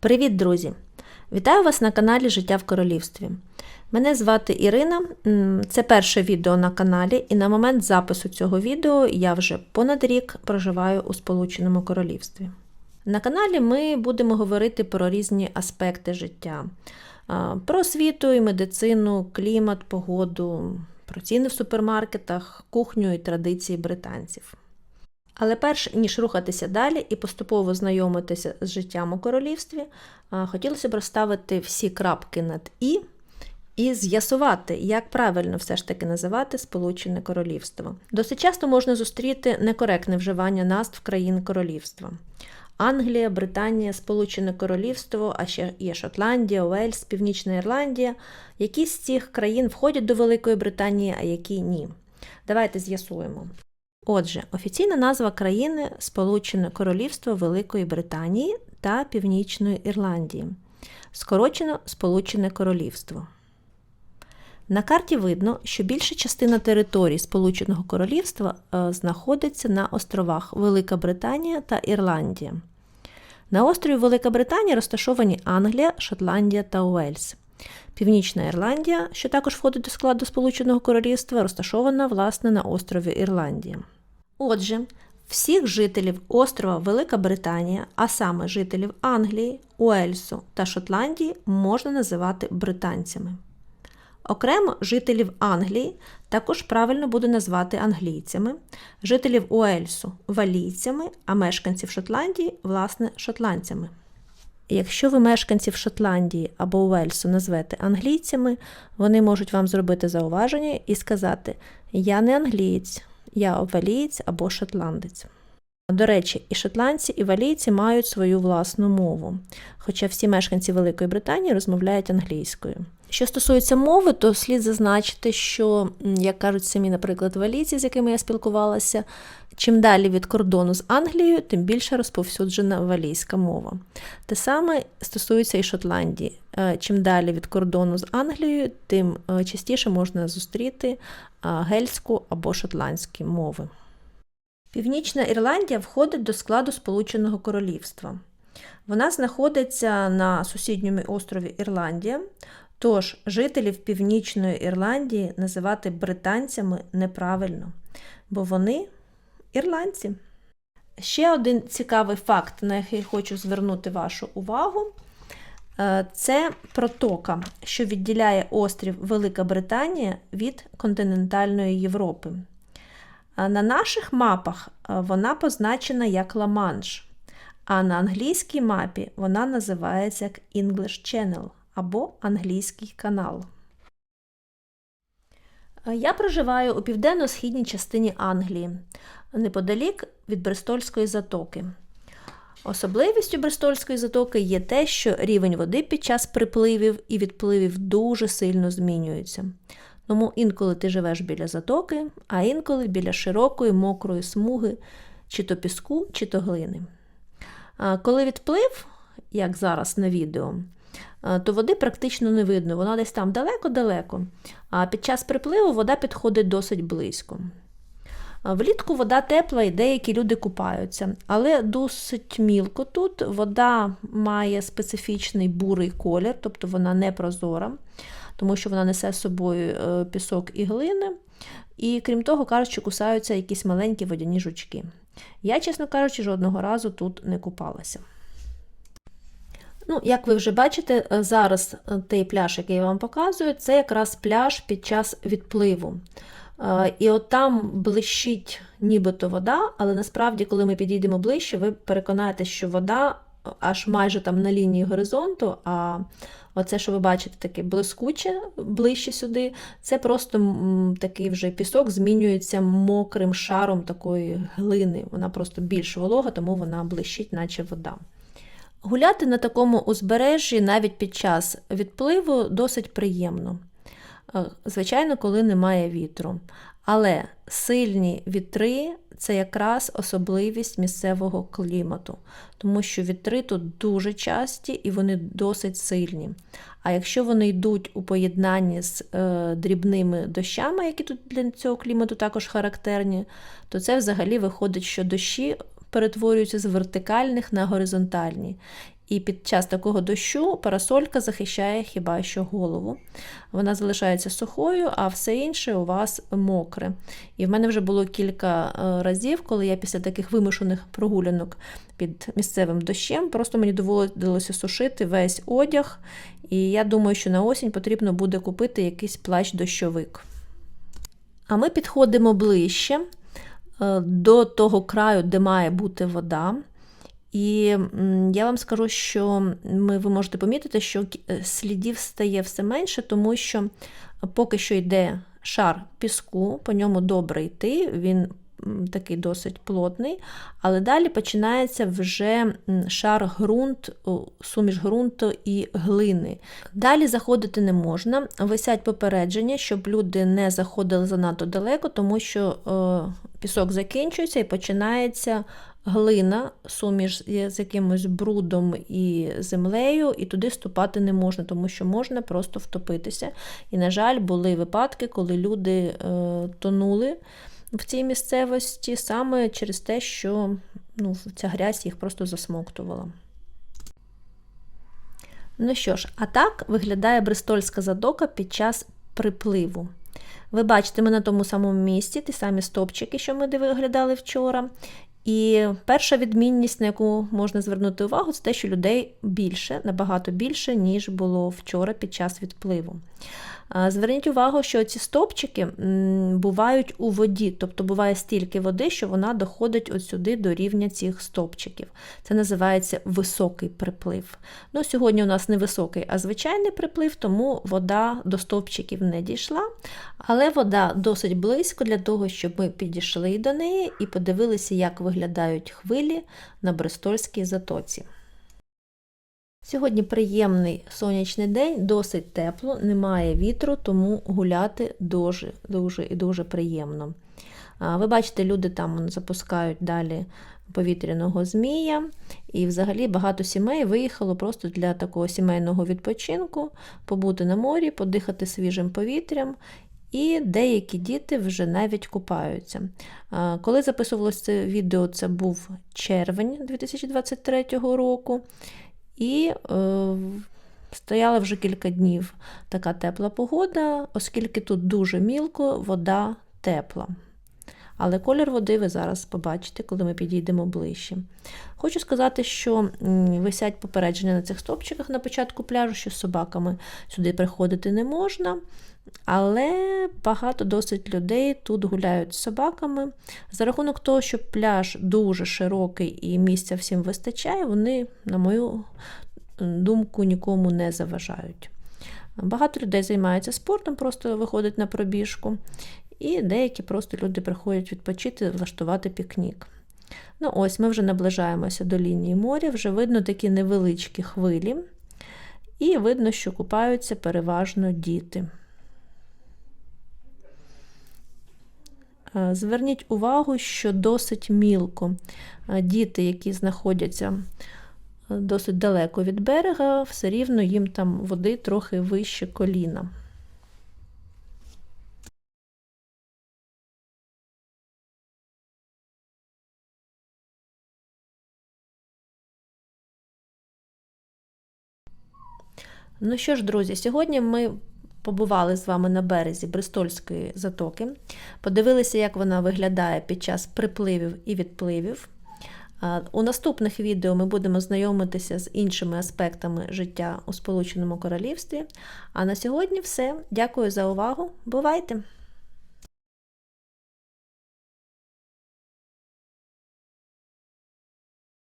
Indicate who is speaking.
Speaker 1: Привіт, друзі! Вітаю вас на каналі Життя в Королівстві. Мене звати Ірина. Це перше відео на каналі, і на момент запису цього відео я вже понад рік проживаю у Сполученому Королівстві. На каналі ми будемо говорити про різні аспекти життя: про освіту і медицину, клімат, погоду, про ціни в супермаркетах, кухню і традиції британців. Але перш ніж рухатися далі і поступово знайомитися з життям у королівстві, хотілося б розставити всі крапки над і і з'ясувати, як правильно все ж таки називати Сполучене Королівство. Досить часто можна зустріти некоректне вживання назв країн королівства. Англія, Британія, Сполучене Королівство, а ще є Шотландія, Уельс, Північна Ірландія. Які з цих країн входять до Великої Британії, а які ні. Давайте з'ясуємо. Отже, офіційна назва країни Сполучене Королівство Великої Британії та Північної Ірландії. Скорочено Сполучене Королівство. На карті видно, що більша частина території Сполученого Королівства е, знаходиться на островах Велика Британія та Ірландія. На острові Велика Британія розташовані Англія, Шотландія та Уельс. Північна Ірландія, що також входить до складу Сполученого Королівства, розташована власне на острові Ірландія. Отже, всіх жителів острова Велика Британія, а саме жителів Англії, Уельсу та Шотландії, можна називати британцями. Окремо жителів Англії також правильно буде назвати англійцями, жителів Уельсу валійцями, а мешканців Шотландії, власне, шотландцями. Якщо ви мешканців Шотландії або Уельсу назвете англійцями, вони можуть вам зробити зауваження і сказати: Я не англієць, я валієць або шотландець. До речі, і шотландці, і валійці мають свою власну мову, хоча всі мешканці Великої Британії розмовляють англійською. Що стосується мови, то слід зазначити, що, як кажуть самі, наприклад, валійці, з якими я спілкувалася, чим далі від кордону з Англією, тим більше розповсюджена валійська мова. Те саме стосується і Шотландії. Е, Чим далі від кордону з Англією, тим е, частіше можна зустріти е, гельську або шотландські мови. Північна Ірландія входить до складу Сполученого Королівства. Вона знаходиться на сусідньому острові Ірландія, тож жителів Північної Ірландії називати британцями неправильно, бо вони ірландці. Ще один цікавий факт, на який хочу звернути вашу увагу, е, це протока, що відділяє острів Велика Британія від континентальної Європи. На наших мапах е, вона позначена як Ла-Манш, а на англійській мапі вона називається як English Channel або Англійський канал. Е, Я проживаю у південно-східній частині Англії, неподалік від Брестольської затоки. Особливістю Брестольської затоки є те, що рівень води під час припливів і відпливів дуже сильно змінюється. Тому інколи ти живеш біля затоки, а інколи біля широкої мокрої смуги, чи то піску, чи то глини. Коли відплив, як зараз на відео, то води практично не видно, вона десь там далеко-далеко. А під час припливу вода підходить досить близько. Влітку вода тепла і деякі люди купаються, але досить мілко тут. Вода має специфічний бурий колір, тобто вона не прозора, тому що вона несе з собою е, пісок і глини. І крім того, кажуть, що кусаються якісь маленькі водяні жучки. Я, чесно кажучи, жодного разу тут не купалася. Ну, як ви вже бачите, е, зараз е, той пляж, який я вам показую, це якраз пляж під час відпливу. І от там блищить нібито вода, але насправді, коли ми підійдемо ближче, ви переконаєтесь, що вода аж майже там на лінії горизонту, а оце, що ви бачите, таке блискуче ближче сюди, це просто такий вже пісок змінюється мокрим шаром такої глини. Вона просто більш волога, тому вона блищить, наче вода. Гуляти на такому узбережжі навіть під час відпливу досить приємно. Е, Звичайно, коли немає вітру. Але сильні вітри це якраз особливість місцевого клімату, тому що вітри тут дуже часті і вони досить сильні. А якщо вони йдуть у поєднанні з е, дрібними дощами, які тут для цього клімату також характерні, то це взагалі виходить, що дощі перетворюються з вертикальних на горизонтальні. І під час такого дощу парасолька захищає хіба що голову. Вона залишається сухою, а все інше у вас мокре. І в мене вже було кілька е, разів, коли я після таких вимушених прогулянок під місцевим дощем, просто мені доводилося сушити весь одяг. І я думаю, що на осінь потрібно буде купити якийсь плащ-дощовик. А ми підходимо ближче до того краю, де має бути вода. І я вам скажу, що ми, ви можете помітити, що е, слідів стає все менше, тому що поки що йде шар піску, по ньому добре йти, він такий досить плотний, але далі починається вже шар ґрунт, суміш ґрунту і глини. Далі заходити не можна, висять попередження, щоб люди не заходили занадто далеко, тому що пісок закінчується і починається глина, суміш з якимось брудом і землею, і туди ступати не можна, тому що можна просто втопитися. І, на жаль, були випадки, коли люди е, тонули в цій місцевості саме через те, що ну, ця грязь їх просто засмоктувала. Ну що ж, а так виглядає Бристольська задока під час припливу. Ви бачите, ми на тому самому місці, ті самі стопчики, що ми виглядали вчора. І перша відмінність, на яку можна звернути увагу, це те, що людей більше, набагато більше, ніж було вчора під час відпливу. Зверніть увагу, що ці стопчики бувають у воді, тобто буває стільки води, що вона доходить от сюди до рівня цих стопчиків. Це називається високий приплив. Ну, Сьогодні у нас не високий, а звичайний приплив, тому вода до стовпчиків не дійшла, але вода досить близько для того, щоб ми підійшли до неї і подивилися, як виглядають хвилі на Бристольській затоці. Сьогодні приємний сонячний день, досить тепло, немає вітру, тому гуляти дуже дуже і дуже приємно. Ви бачите, люди там запускають далі повітряного змія, і взагалі багато сімей виїхало просто для такого сімейного відпочинку, побути на морі, подихати свіжим повітрям. І деякі діти вже навіть купаються. Коли записувалося це відео, це був червень 2023 року. І е, стояла вже кілька днів така тепла погода, оскільки тут дуже мілко, вода тепла. Але колір води ви зараз побачите, коли ми підійдемо ближче. Хочу сказати, що висять попередження на цих стопчиках на початку пляжу, що з собаками сюди приходити не можна. Але багато досить людей тут гуляють з собаками. За рахунок того, що пляж дуже широкий і місця всім вистачає, вони, на мою думку, нікому не заважають. Багато людей займаються спортом, просто виходять на пробіжку, і деякі просто люди приходять відпочити, влаштувати пікнік. Ну ось Ми вже наближаємося до лінії моря, вже видно такі невеличкі хвилі, і видно, що купаються переважно діти. Е, зверніть увагу, що досить мілко е, діти, які знаходяться е, досить далеко від берега, все рівно їм там води трохи вище коліна. Ну що ж, друзі, сьогодні ми побували з вами на березі Бристольської затоки, подивилися, як вона виглядає під час припливів і відпливів. У наступних відео ми будемо знайомитися з іншими аспектами життя у Сполученому Королівстві. А на сьогодні все. Дякую за увагу. Бувайте!